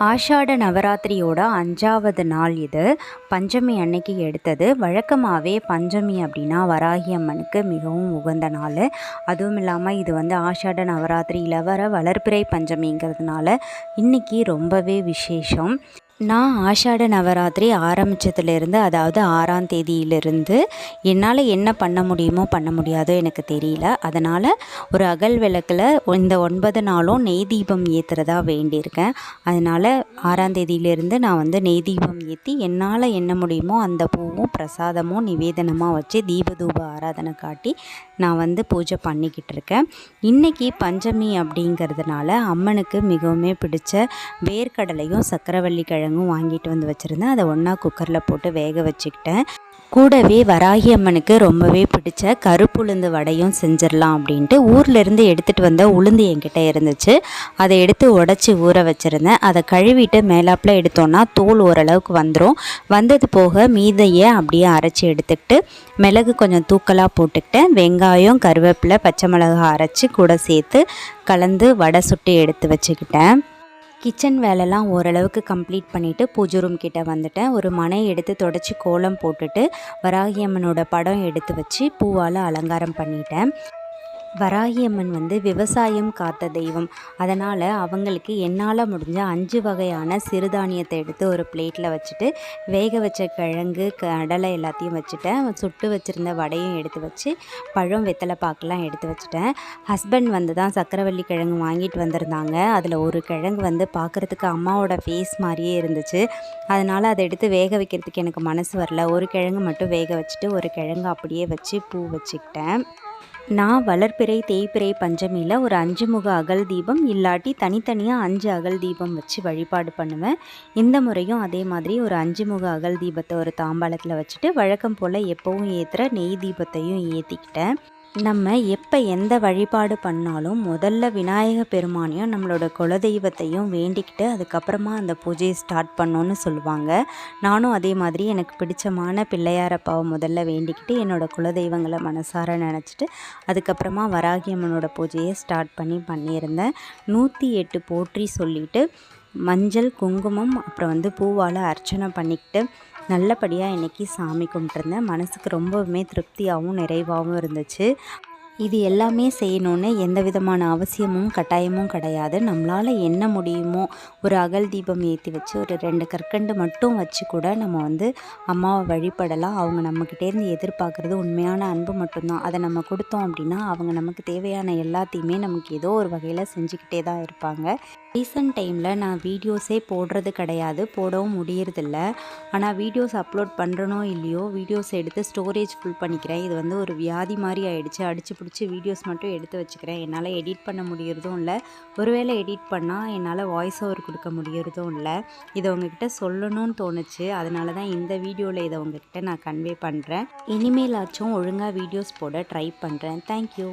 ஆஷாட நவராத்திரியோட அஞ்சாவது நாள் இது. பஞ்சமி அன்னைக்கு எடுத்தது. வழக்கமாகவே பஞ்சமி அப்படின்னா வராகி அம்மனுக்கு மிகவும் உகந்த நாள். அதுவும் இல்லாமல் இது வந்து ஆஷாட நவராத்திரியில் வர வளர்பிறை பஞ்சமிங்கிறதுனால இன்றைக்கி ரொம்பவே விசேஷம். நான் ஆஷாட நவராத்திரி ஆரம்பித்ததுலேருந்து அதாவது ஆறாம் தேதியிலிருந்து என்னால் என்ன பண்ண முடியுமோ பண்ண முடியாதோ எனக்கு தெரியல. அதனால் ஒரு அகல் விளக்கில் இந்த ஒன்பது நாளும் நெய் தீபம் ஏற்றுறதா வேண்டியிருக்கேன். அதனால் ஆறாம் தேதியிலேருந்து நான் வந்து நெய் தீபம் ஏற்றி என்னால் என்ன முடியுமோ அந்த பூவும் பிரசாதமும் நிவேதனமாக வச்சு தீபதூப ஆராதனை காட்டி நான் வந்து பூஜை பண்ணிக்கிட்டு இருக்கேன். இன்றைக்கி பஞ்சமி அப்படிங்கிறதுனால அம்மனுக்கு மிகவும் பிடிச்ச வேர்க்கடலையும் சக்கரவள்ளி கிழங்கும் வாங்கிட்டு வந்து வச்சுருந்தேன். அதை ஒன்றா குக்கரில் போட்டு வேக வச்சுக்கிட்டேன். கூடவே வராகி அம்மனுக்கு ரொம்பவே பிடிச்ச கருப்புளுந்து வடையும் செஞ்சிடலாம் அப்படின்ட்டு ஊர்லேருந்து எடுத்துகிட்டு வந்த உளுந்து என்கிட்ட இருந்துச்சு. அதை எடுத்து உடச்சி ஊற வச்சுருந்தேன். அதை கழுவிட்டு மேலாப்பில் எடுத்தோன்னா தோல் ஓரளவுக்கு வந்துடும் வந்தது போக மீதையை அப்படியே அரைச்சி எடுத்துக்கிட்டு மிளகு கொஞ்சம் தூக்கலாக போட்டுக்கிட்டேன். வெங்காயம் கருவேப்பிலை பச்சை மிளகாய் அரைச்சி கூட சேர்த்து கலந்து வடை சுட்டு எடுத்து வச்சுக்கிட்டேன். கிச்சன் வேலைலாம் ஓரளவுக்கு கம்ப்ளீட் பண்ணிவிட்டு பூஜை ரூம் கிட்டே வந்துட்டேன். ஒரு மனை எடுத்து தொடச்சி கோலம் போட்டுட்டு வராகி அம்மனோட படம் எடுத்து வச்சு பூவால் அலங்காரம் பண்ணிட்டேன். வராகியம்மன் வந்து விவசாயம் காத்த தெய்வம். அதனால் அவங்களுக்கு என்னால் முடிஞ்ச அஞ்சு வகையான சிறுதானியத்தை எடுத்து ஒரு பிளேட்டில் வச்சுட்டு வேக வச்ச கிழங்கு கடலை எல்லாத்தையும் வச்சுட்டேன் சுட்டு வச்சுருந்த வடையும் எடுத்து வச்சு பழம் வெத்தலை பாக்கெலாம் எடுத்து வச்சுட்டேன். ஹஸ்பண்ட் வந்து தான் சக்கரவள்ளி கிழங்கு வாங்கிட்டு வந்திருந்தாங்க. அதில் ஒரு கிழங்கு வந்து பார்க்குறதுக்கு அம்மாவோட ஃபேஸ் மாதிரியே இருந்துச்சு. அதனால் அதை எடுத்து வேக வைக்கிறதுக்கு எனக்கு மனசு வரல. ஒரு கிழங்கு மட்டும் வேக வச்சுட்டு ஒரு கிழங்கு அப்படியே வச்சு பூ வச்சுக்கிட்டேன். நான் வளர்ப்பிறை தேய்ப்பிறை பஞ்சமியில் ஒரு அஞ்சு முக அகல் தீபம் இல்லாட்டி தனித்தனியாக அஞ்சு அகல் தீபம் வச்சு வழிபாடு பண்ணுவேன். இந்த முறையும் அதே மாதிரி ஒரு அஞ்சு முக அகல் தீபத்தை ஒரு தாம்பாளத்தில் வச்சுட்டு வழக்கம் போல் எப்போவும் ஏற்றுற நெய் தீபத்தையும் ஏற்றிக்கிட்டேன் நம்ம எப்போ எந்த வழிபாடு பண்ணாலும் முதல்ல விநாயக பெருமானையும் நம்மளோட குலதெய்வத்தையும் வேண்டிக்கிட்டு அதுக்கப்புறமா அந்த பூஜையை ஸ்டார்ட் பண்ணோன்னு சொல்லுவாங்க. நானும் அதே மாதிரி எனக்கு பிடிச்சமான பிள்ளையாரப்பாவை முதல்ல வேண்டிக்கிட்டு என்னோடய குலதெய்வங்களை மனசார நினச்சிட்டு அதுக்கப்புறமா வராகியம்மனோட பூஜையை ஸ்டார்ட் பண்ணி பண்ணியிருந்தேன். நூற்றி எட்டு போற்றி சொல்லிவிட்டு மஞ்சள் குங்குமம் அப்புறம் வந்து பூவால் அர்ச்சனை பண்ணிக்கிட்டு நல்லபடியாக இன்றைக்கி சாமி கும்பிட்ருந்தேன் மனதுக்கு ரொம்பவுமே திருப்தியாகவும் நிறைவாகவும் இருந்துச்சு. இது எல்லாமே செய்யணுன்னு எந்த விதமான அவசியமும் கட்டாயமும் கிடையாது. நம்மளால் என்ன முடியுமோ ஒரு அகல் தீபம் ஏற்றி வச்சு ஒரு ரெண்டு கற்கண்டு மட்டும் வச்சு கூட நம்ம வந்து அம்மாவை வழிபடலாம். அவங்க நம்மக்கிட்டேருந்து எதிர்பார்க்குறது உண்மையான அன்பு மட்டும்தான். அதை நம்ம கொடுத்தோம் அப்படின்னா அவங்க நமக்கு தேவையான எல்லாத்தையுமே நமக்கு ஏதோ ஒரு வகையில் செஞ்சுக்கிட்டே தான் இருப்பாங்க. ரீசன்ட் டைமில் நான் வீடியோஸே போடுறது கிடையாது. போடவும் முடியறதில்ல. ஆனால் வீடியோஸ் அப்லோட் பண்ணுறனோ இல்லையோ வீடியோஸ் எடுத்து ஸ்டோரேஜ் ஃபுல் பண்ணிக்கிறேன். இது வந்து ஒரு வியாதி மாதிரி ஆகிடுச்சு அடித்து பிடிச்சி வீடியோஸ் மட்டும் எடுத்து வச்சுக்கிறேன். என்னால் எடிட் பண்ண முடியறதும் இல்லை. ஒருவேளை எடிட் பண்ணால் என்னால் வாய்ஸ் ஓவர் கொடுக்க முடியறதும் இல்லை. இதை உங்ககிட்ட சொல்லணும்னு தோணுச்சு. அதனால தான் இந்த வீடியோவில் இதை உங்ககிட்ட நான் கன்வே பண்ணுறேன் இனிமேலாச்சும் ஒழுங்காக வீடியோஸ் போட ட்ரை பண்ணுறேன் தேங்க்யூ